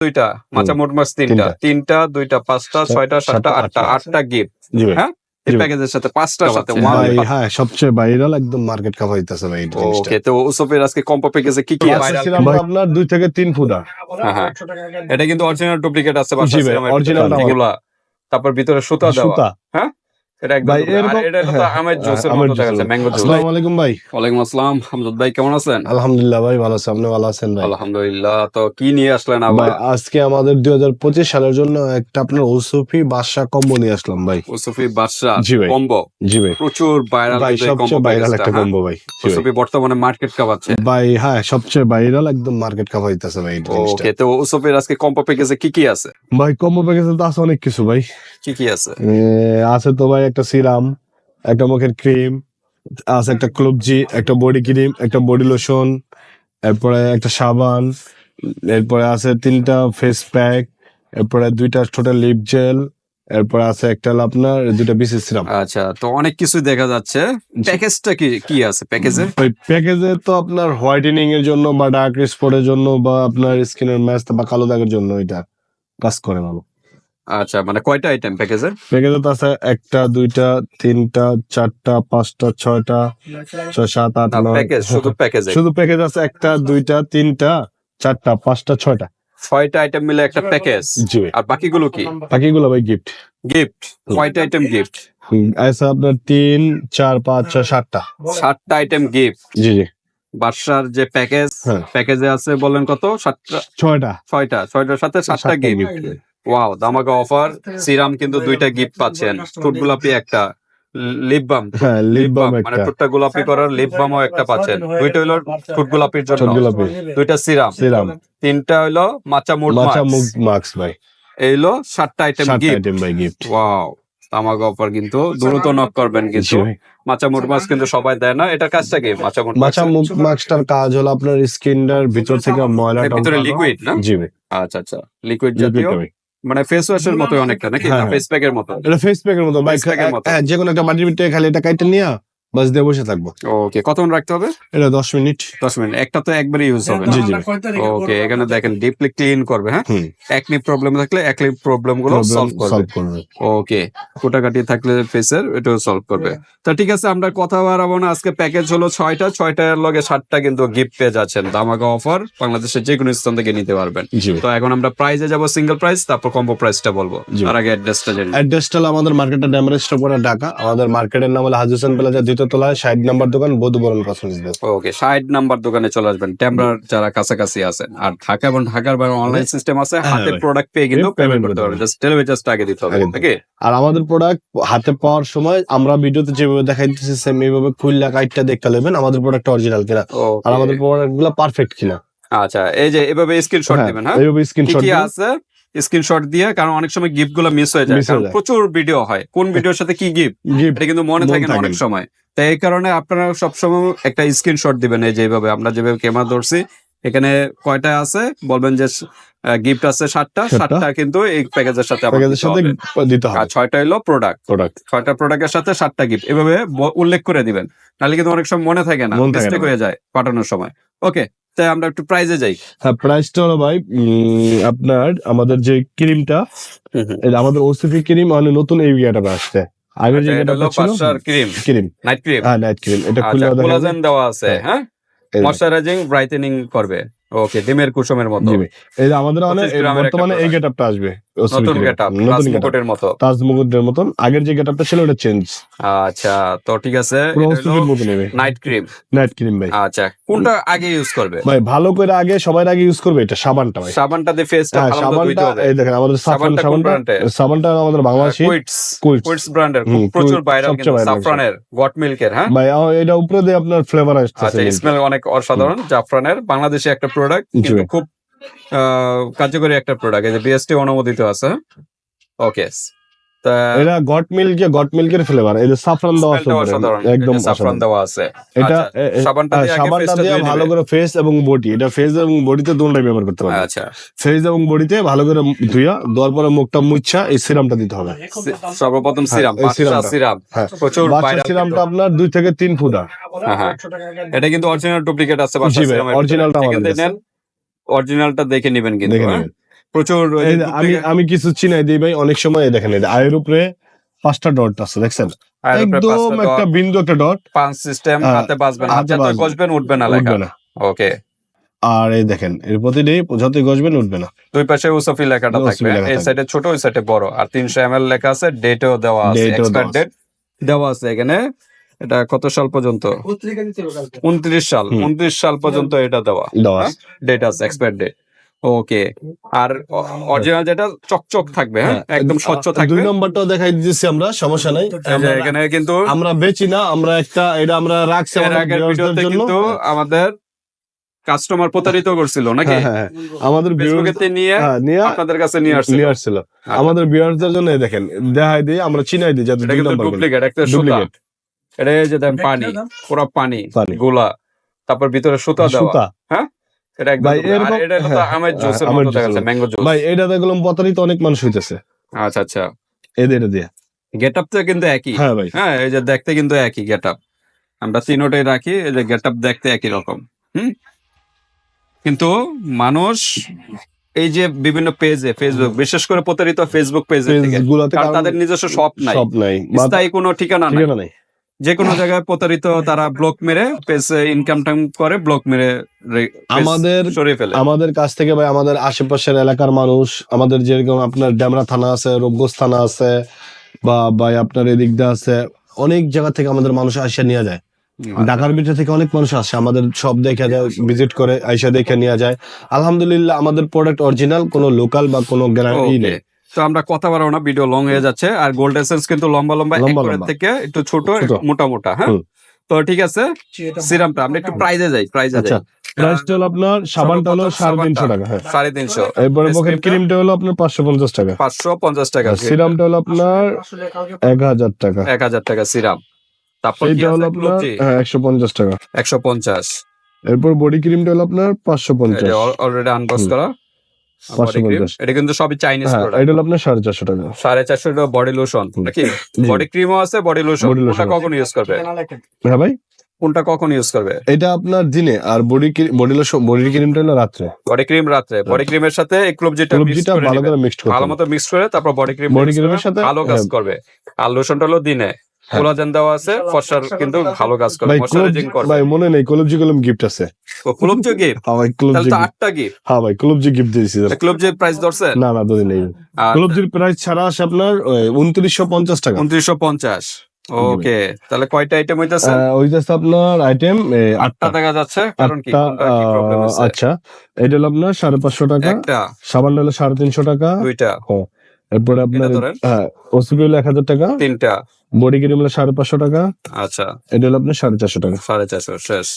দুইটা মাচা মোট মাছ তিনটা। তিনটা। দুইটা পাঁচটা ছয়টা সাতটা আটটা আটটা। গিফট। হ্যাঁ? এই প্যাকেজের সাথে পাঁচটার সাথে হ্যাঁ সবচেয়ে ভাইরাল একদম মার্কেট কাভার হইতাছে ভাই ওকে তো আজকে কম্পো প্যাকেজে কি কি আছে? আপনার দুই থেকে তিন ফুটা হ্যাঁ, হ্যাঁ। এটা কিন্তু অরিজিনাল ডুপ্লিকেট আছে তারপর ভিতরে সুতা দেওয়া। সুতা হ্যাঁ, হ্যাঁ, ভাই। ওয়ালাইকুম আসসালাম। হামজাদ ভাই কেমন আছেন? আলহামদুলিল্লাহ ভাই ভালো আপনি ভালো আছেন ভাই? আলহামদুলিল্লাহ। তো কি নিয়ে আসলেন ভাই আজকে আমাদের দুই হাজার পঁচিশ সালের জন্য একটা আপনার ওসুফি বাদশা কম্বো নিয়ে আসলাম ভাই। বাদশা জি ভাই। কম্বো? জি ভাই। প্রচুর ভাইরাল ভাই সবচেয়ে ভাইরাল একটা কম্বো ভাই বর্তমানে মার্কেট কাপাচ্ছে। ভাই হ্যাঁ সবচেয়ে ভাইরাল একদম মার্কেট কাভার হইতাছে ভাই ওকে তো আজকে কম্পো প্যাকেজে কি কি আছে? ভাই কম্বো প্যাকেজে তো আছে অনেক কিছু ভাই। কি কি আছে? আছে তো ভাই একটা সিরাম একটা মুখের ক্রিম আছে একটা ক্লবজি একটা বডি ক্রিম একটা বডি লোশন এরপরে একটা সাবান এরপরে আছে তিনটা ফেস প্যাক এরপরে দুইটা ছোট লিপ জেল এরপরে আছে একটা আপনার দুইটা বিসিস সিরাম। আচ্ছা তো অনেক কিছু দেখা যাচ্ছে। প্যাকেজটা কি কি আছে প্যাকেজে? ওই প্যাকেজে তো আপনার হোয়াইটেনিং এর জন্য বা ডার্ক স্পটের জন্য বা আপনার স্কিনের ম্যাচ বা কালো দাগের জন্য এটা কাজ করে ভালো। আচ্ছা মানে কয়টা আইটেম প্যাকেজে প্যাকেজে তো আছে একটা দুইটা তিনটা চারটা পাঁচটা ছয়টা ছয় সাত আট নয়। প্যাকেজ শুধু প্যাকেজে শুধু প্যাকেজ আছে একটা দুইটা তিনটা চারটা পাঁচটা ছয়টা। ছয়টা আইটেম মিলে একটা প্যাকেজ জি আর বাকিগুলো কি? বাকিগুলো ভাই গিফট গিফট কয়টা আইটেম গিফট আছে আপনার তিন চার পাঁচ ছয় সাতটা। সাতটা আইটেম গিফট জি জি। বাসার যে প্যাকেজ হ্যাঁ। প্যাকেজে আছে বলেন কত? সাতটা? ছয়টা। ছয়টা ছয়টার সাথে সাতটা গিফট। ওয়াও দামাকা অফার সিরাম কিন্তু দুইটা গিফট পাচ্ছেন। ফুট গোলাপি একটা লিপ বাম হ্যাঁ লিপ বাম মানে টুটটা গোলাপি করার লিপ বামও একটা পাচ্ছেন। দুইটা হলো ফুট গোলাপির জন্য। দুইটা সিরাম সিরাম তিনটা হলো মাচা মুড মাছা মুখ মাস্ক ভাই। এই হলো সাতটা আইটেম গিফট আইটেম ভাই গিফট ওয়াও তামাক অফার কিন্তু দ্রুত নক করবেন কিন্তু। মাচা মুড মাছ কিন্তু সবাই দেয় না। এটার কাজটা কি? মাচা মুড মাছা মুখ মাস্কটার কাজ হলো আপনার স্কিনটার ভিতর থেকে ময়লা ভিতরে লিকুইড না? জি ভাই। আচ্ছা আচ্ছা। লিকুইড জাতীয়। মানে ফেস ওয়াশের মতো অনেকটা নাকি? হ্যাঁ, ফেস প্যাকের মতো? এটা ফেস প্যাকের মতো। বাইক প্যাকের মতো। হ্যাঁ যে কোনো একটা মাটির ভিতরে খালি এটা কাইটা নিয়া বাস দিয়ে বসে থাকব। ওকে কতক্ষণ রাখতে হবে? এটা দশ মিনিট। দশ মিনিট। একটা তো একবারই ইউজ হবে জি, জি। ওকে এখানে দেখেন ডিপলি ক্লিন করবে হ্যাঁ? একনি প্রবলেম থাকলে একনি প্রবলেমগুলো সলভ করবে। সলভ করবে। ওকে কোটাকাটি থাকলে ফেসের এটাও সলভ করবে। তা ঠিক আছে আমরা কথা বাড়াবো না। আজকে প্যাকেজ হলো ছয়টা। ছয়টার লগে সাতটা কিন্তু গিফট পেয়ে যাচ্ছেন। দামাকা অফার বাংলাদেশের যে কোনো স্থান থেকে নিতে পারবেন। তো এখন আমরা প্রাইজে যাব সিঙ্গেল প্রাইস তারপর কম্বো প্রাইসটা বলব। তার আগে অ্যাড্রেসটা জানি অ্যাড্রেসটা হলো আমাদের মার্কেটটা ড্যামরেজ করে ঢাকা আমাদের মার্কেটের নাম হলো হাজি হোসেন প্লাজা দ্বিতীয় তলায় ষাট নাম্বার দোকান বধুবরণ কসমেটিক্স ওকে ষাট নাম্বার দোকানে চলে আসবেন। ট্যাম্বরার যারা কাছাকাছি আছেন আর ঢাকা এবং ঢাকার বাইরে অনলাইন সিস্টেম আছে হ্যাঁ হাতে প্রোডাক্ট পেয়ে কিন্তু পেমেন্ট করতে পারবেন। জাস্ট ডেলিভারি চার্জটা আগে দিতে হবে ওকে আর আমাদের প্রোডাক্ট হাতে পাওয়ার সময় আমরা ভিডিওতে যেভাবে দেখাই দিচ্ছি সেম এইভাবে খুললা কাইটটা দেখতে নেবেন আমাদের প্রোডাক্ট অরিজিনাল কিনা। আর আমাদের প্রোডাক্টগুলো পারফেক্ট কিনা। আচ্ছা এই যে এভাবে স্ক্রিনশট হ্যাঁ, দিবেন হ্যাঁ? এইভাবে স্ক্রিনশট কি আছে স্ক্রিনশট দিয়ে? কারণ অনেক সময় গিফটগুলো মিস হয়ে যায়। কারণ প্রচুর ভিডিও হয়। কোন ভিডিওর সাথে কি গিফট এটা কিন্তু মনে থাকে না অনেক সময়। তাই এই কারণে আপনারা সবসময় একটা স্ক্রিনশট দিবেন এই যেভাবে আমরা যেভাবে ক্যামেরা ধরছি এখানে কয়টা আছে? বলবেন যে গিফট আছে সাতটা। সাতটা। কিন্তু এই প্যাকেজের সাথে প্যাকেজের দিতে সাথে হবে। দিতে আর ছয়টা হলো প্রোডাক্ট প্রোডাক্ট ছয়টা প্রোডাক্টের সাথে সাতটা গিফট এভাবে উল্লেখ করে দিবেন। নাহলে কিন্তু অনেক সময় মনে থাকে না। মিস্টেক হয়ে যায় পাঠানোর সময়। ওকে তাই আমরা একটু প্রাইজে যাই। হ্যাঁ প্রাইসটা হলো ভাই আপনার আমাদের যে ক্রিমটা আমাদের ওসিফি ক্রিম মানে নতুন এই ইয়েটা আসছে। আগের যে ছিল? ক্রিম। ক্রিম। Night cream. হ্যাঁ নাইট ক্রিম। এটা খুলে আচ্ছা কোলাজেন দেওয়া আছে হ্যাঁ। হ্যাঁ? ময়শ্চারাইজিং ব্রাইটেনিং করবে। ওকে ডিমের কুসুমের মতো। এই যে আমাদের অনেক 25 গ্রামের একটা বর্তমানে এই। গেটআপটা আসবে। নতুন। গেটআপ মতো। মতন। আগের যে গেটআপটা ছিল ওটা চেঞ্জ আচ্ছা তো ঠিক আছে পুরো ওসিপির মতো নেবে। নাইট ক্রিম নাইট ক্রিম ভাই। আচ্ছা কোনটা আগে ইউজ করবে? ভাই ভালো করে আগে সবার আগে ইউজ করবে এটা সাবানটা ভাই। সাবানটা দিয়ে ফেসটা হ্যাঁ ভালো ধুইতে সাবানটা হবে। এই দেখেন আমাদের সাফরান সাবানটা সাবানটা আমাদের বাংলাদেশি কুইটস কুইটস কুইটস ব্র্যান্ডের প্রচুর Quits ভাইরাল সবচেয়ে কিন্তু সাফরানের গট মিল্কের হ্যাঁ? ভাই এটা উপরে দিয়ে আপনার ফ্লেভার আসছে আচ্ছা স্মেল অনেক অসাধারণ জাফরানের। বাংলাদেশে একটা প্রোডাক্ট কিন্তু খুব কার্যকরী একটা প্রোডাক্ট এই যে বিএসটি অনুমোদিত আছে। ওকে তা এটা গট মিল্ক গট মিল্কের ফ্লেভার এই যে সাফরান দেওয়া একদম সাফরান। দেওয়া আছে। এটা আচ্ছা, সাবানটা হ্যাঁ, দিয়ে সাবানটা দিয়ে ভালো করে ফেস এবং বডি এটা ফেস এবং বডিতে দুটোই ব্যবহার করতে পারবে আচ্ছা। ফেস এবং বডিতে ভালো করে ধুইয়া দেওয়ার পরে মুখটা মুচ্ছা এই সিরামটা দিতে হবে। সর্বপ্রথম হ্যাঁ, সিরাম বাদশা সিরামটা। সিরাম হ্যাঁ। প্রচুর ভাইরাল সিরামটা আপনার দুই থেকে তিন ফুটা। হ্যাঁ। এটা কিন্তু অরিজিনাল ডুপ্লিকেট আছে ঠিক আমাদের অরিজিনালটা দেখে নেবেন কিন্তু দেখে হ্যাঁ? নেবেন। প্রচুর আমি আমি কিছু চিনাই দিই ভাই অনেক সময় দেখেন আয়ের উপরে পাঁচটা ডট আছে দেখছেন? একদম একটা বিন্দু একটা ডট পাঁচ সিস্টেম হ্যাঁ, হাতে বাজবেন হাতে গজবেন উঠবে না লেখা। ওকে আর এই দেখেন এর প্রতিটি যতই গজবেন উঠবে না। দুই পাশে ওসফি লেখাটা থাকবে। এই সাইডে ছোট ওই সাইডে বড়। আর তিনশো এম এল লেখা আছে ডেটও দেওয়া আছে এক্সপায়ার। ডেট দেওয়া আছে এখানে। এটা কত সাল পর্যন্ত? উনত্রিশ সাল। উনত্রিশ সাল পর্যন্ত এটা দেওয়া। হ্যাঁ? ডেট আছে এক্সপায়ার ডেট ওকে আর অরিজিনাল যেটা চকচক থাকবে হ্যাঁ? একদম স্বচ্ছ দুই নম্বরটাও দেখাই দিচ্ছি আমরা সমস্যা নাই। এখানে কিন্তু আমরা বেচি না আমরা একটা এটা আমরা রাখছি কিন্তু আমাদের কাস্টমার প্রতারিত করছিল নাকি? হ্যাঁ, হ্যাঁ, হ্যাঁ। আমাদের নিয়ে হ্যাঁ, নিয়ে আপনাদের কাছে নিয়ে আসছিল। নিয়ে আসছিল। আমাদের ভিউয়ারদের জন্য দেখেন দেখাই দিই আমরা চিনাই দিই যাতে দুই কিন্তু ডুপ্লিকেট একটা ডুপ্লিকেট এটা এই যে দেন পানি পুরো পানি পানি। গোলা। তারপর ভিতরে সুতা দেওয়া। এটা একদম এটা তো হ্যাঁ, আমের হ্যাঁ, জুসের মতো দেখা যাচ্ছে ম্যাঙ্গো জুস ভাই এটা দেখলাম প্রতারিত অনেক মানুষ হইতেছে। আচ্ছা আচ্ছা। এদের এটা দিয়ে। গেট আপ তো কিন্তু একই। হ্যাঁ ভাই। হ্যাঁ এই যে দেখতে কিন্তু একই গেট আপ আমরা তিনোটাই রাখি এই যে গেট আপ দেখতে একই রকম। হুম? কিন্তু মানুষ এই যে বিভিন্ন পেজে ফেসবুক বিশেষ করে প্রতারিত ফেসবুক পেজে থেকে তাদের নিজস্ব শপ নাই। সব নাই। স্থায়ী কোনো ঠিকানা ঠিকানা নাই। যে কোনো জায়গায় প্রতারিত তারা ব্লক মেরে পেজ ইনকাম টাইম করে ব্লক মেরে আমাদের সরিয়ে ফেলে। আমাদের কাছ থেকে ভাই আমাদের আশেপাশের এলাকার মানুষ আমাদের যেরকম আপনার ডেমরা থানা আছে রূপগঞ্জ থানা আছে বা ভাই আপনার এদিক দিয়ে আছে অনেক জায়গা থেকে আমাদের মানুষ আসে নিয়ে যায়। ঢাকার ভিতর থেকে অনেক মানুষ আসে আমাদের সব দেখে যায় ভিজিট করে আইসা দেখে নিয়ে যায়। আলহামদুলিল্লাহ আমাদের প্রোডাক্ট অরিজিনাল কোনো লোকাল বা কোনো গ্যারান্টি. নেই। তো আমরা কথা বাড়াবো না ভিডিও লং হয়ে যাচ্ছে। আর গোল্ড এসেন্স কিন্তু লম্বা লম্বা একবারের থেকে একটু ছোট। মোটা মোটা হ্যাঁ? তো ঠিক আছে সিরামটা আমরা একটু প্রাইজে যাই প্রাইজে আচ্ছা যাই প্রাইসটা হলো আপনার সাবানটা হলো সাড়ে তিনশো টাকা হ্যাঁ। সাড়ে তিনশো। এরপরে পকেট ক্রিমটা হলো আপনার পাঁচশো পঞ্চাশ টাকা। পাঁচশো পঞ্চাশ টাকা সিরামটা হলো আপনার এক হাজার টাকা। এক হাজার টাকা সিরাম তারপর কি এইটা হলো আপনার হ্যাঁ একশো পঞ্চাশ টাকা। একশো পঞ্চাশ। এরপর বডি ক্রিমটা হলো আপনার পাঁচশো পঞ্চাশ। অলরেডি আনবক্স করা। এটা কিন্তু সবই চাইনিজ হ্যাঁ এটা হলো আপনার সাড়ে চারশো টাকা। সাড়ে চারশো টাকা বডি লোশন নাকি। বডি ক্রিমও আছে বডি লোশন। কখন ইউজ করবে? হ্যাঁ ভাই? কোনটা কখন ইউজ করবে? এটা আপনার দিনে আর বডি বডি লোশন বডি ক্রিমটা হলো রাত্রে। বডি ক্রিম রাত্রে। বডি ক্রিমের সাথে এই ভালো করে মিক্সড করতে ভালো মতো মিক্স করে তারপর বডি ক্রিম এর সাথে- ভালো কাজ হ্যাঁ। করবে। আর লোশনটা হলো দিনে। হ্যাঁ। কোলাজেন দেওয়া আছে ফর্সার কিন্তু ভালো কাজ ময়শ্চারাইজিং করবে ভাই মনে নেই কলবজি কলম গিফট আছে। ক্লোব যে গিফট হ্যাঁ ভাই কলবজি আটটা গিফট হ্যাঁ ভাই কলবজি গিফট দিয়েছি প্রাইস ধরছে? না না দুদিন নেই। কলবজির প্রাইস ছাড়া আসে আপনার উনত্রিশশো পঞ্চাশ টাকা। উনত্রিশশো পঞ্চাশ। ওকে তাহলে কয়টা আইটেম হইতেছে? আপনার আইটেম আটটা। দেখা যাচ্ছে কারণ কি আচ্ছা। এটা হলো আপনার সাড়ে পাঁচশো টাকা একটা। সাবান হলো সাড়ে তিনশো টাকা। দুইটা। এরপরে আপনার হ্যাঁ ওসিপি হলো এক হাজার টাকা তিনটা। বডি ক্রিম হলো সাড়ে পাঁচশো টাকা আচ্ছা। এটা হলো আপনার সাড়ে চারশো টাকা। সাড়ে চারশো শেষ।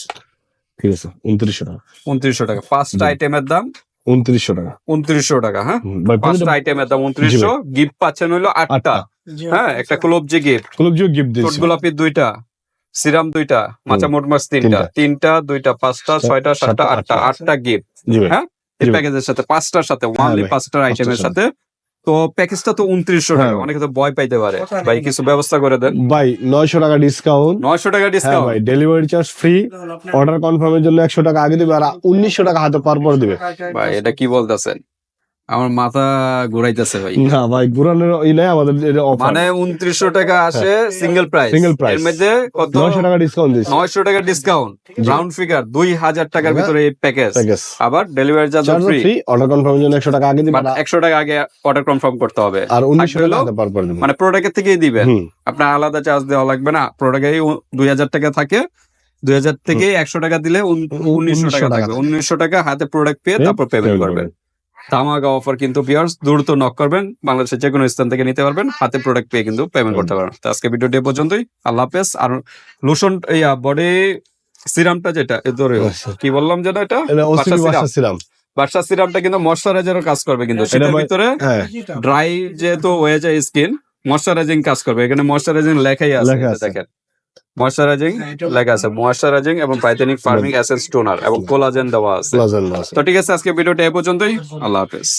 ঠিক আছে উনত্রিশশো টাকা। উনত্রিশশো টাকা। পাঁচটা আইটেমের দাম? উনত্রিশশো টাকা। উনত্রিশশো টাকা হ্যাঁ? পাঁচটা আইটেমের দাম উনত্রিশশো গিফট পাচ্ছেন হইল আটটা। হ্যাঁ একটা ক্লোব যে গিফট কলবজিও গিফট দিয়েছি। গোলাপি দুইটা সিরাম দুইটা মাচা মোটমাস তিনটা। তিনটা। তিনটা দুইটা পাঁচটা ছয়টা সাতটা আটটা আটটা। গিফট হ্যাঁ? এই প্যাকেজের সাথে পাঁচটার সাথে ওনলি ভাই, পাঁচটার আইটেমের সাথে তো প্যাকেজটা তো উনত্রিশশো হ্যাঁ। টাকা অনেকে তো ভয় পাইতে পারে। ভাই কিছু ব্যবস্থা করে দেন। ভাই নয়শো টাকা ডিসকাউন্ট নয়শো টাকা হ্যাঁ ডিসকাউন্ট ভাই ডেলিভারি চার্জ ফ্রি অর্ডার কনফার্মের জন্য একশো টাকা আগে দিবে আর উনিশশো টাকা হাতে পার পর দিবে। ভাই এটা কি বলতেছেন? আমার মাথা ঘুরাইতেছে ভাই। না ভাই ঘুরানোর ই নাই আমাদের এটা অফার মানে উনত্রিশশো টাকা আসে সিঙ্গেল প্রাইস হ্যাঁ। Single price। এর মধ্যে কত? নয়শো টাকা ডিসকাউন্ট দিচ্ছে নয়শো টাকা ডিসকাউন্ট রাউন্ড ফিগার দুই হাজার টাকার ভিতরে এই প্যাকেজ আবার ডেলিভারি চার্জ ফ্রি অর্ডার কনফার্মের জন্য একশো টাকা আগে দিবে বাট একশো টাকা আগে অর্ডার কনফার্ম করতে হবে। আর উনিশশো থাকবে টাকা পার মানে প্রোডাক্টের থেকেই দিবেন। আপনার আলাদা চার্জ দেওয়া লাগবে না। প্রোডাক্টে দুই হাজার টাকা থাকে। দুই হাজার থেকে একশো টাকা দিলে উনিশশো টাকা থাকবে। উনিশশো টাকা হাতে প্রোডাক্ট পেয়ে তারপর পেমেন্ট করবেন। ধামাকা অফার কিন্তু বিয়ার্স দ্রুত নক করবেন। বাংলাদেশের যে কোনো স্থান থেকে নিতে পারবেন। হাতে প্রোডাক্ট পেয়ে কিন্তু পেমেন্ট করতে পারবেন। তো আজকে ভিডিওটি পর্যন্তই। আল্লাহ হাফেজ। আর লোশন ইয়া বডি সিরামটা যেটা ধরে আচ্ছা। কি বললাম যেটা এটা? ছিলাম বার্সা সিরামটা কিন্তু ময়শ্চারাইজারও কাজ করবে কিন্তু। সেটার ভিতরে হ্যাঁ। ড্রাই যেহেতু হয়ে যায় স্কিন ময়শ্চারাইজিং কাজ করবে। এখানে ময়শ্চারাইজিং লেখাই আছে। দেখেন। ময়শ্চারাইজিং লেখা আছে ময়শ্চারাইজিং এবং পাইথেনিক ফার্মিং অ্যাসেন্স টোনার এবং কোলাজেন দেওয়া আছে। তো ঠিক আছে আজকে ভিডিওটা এ পর্যন্তই। আল্লাহ হাফেজ।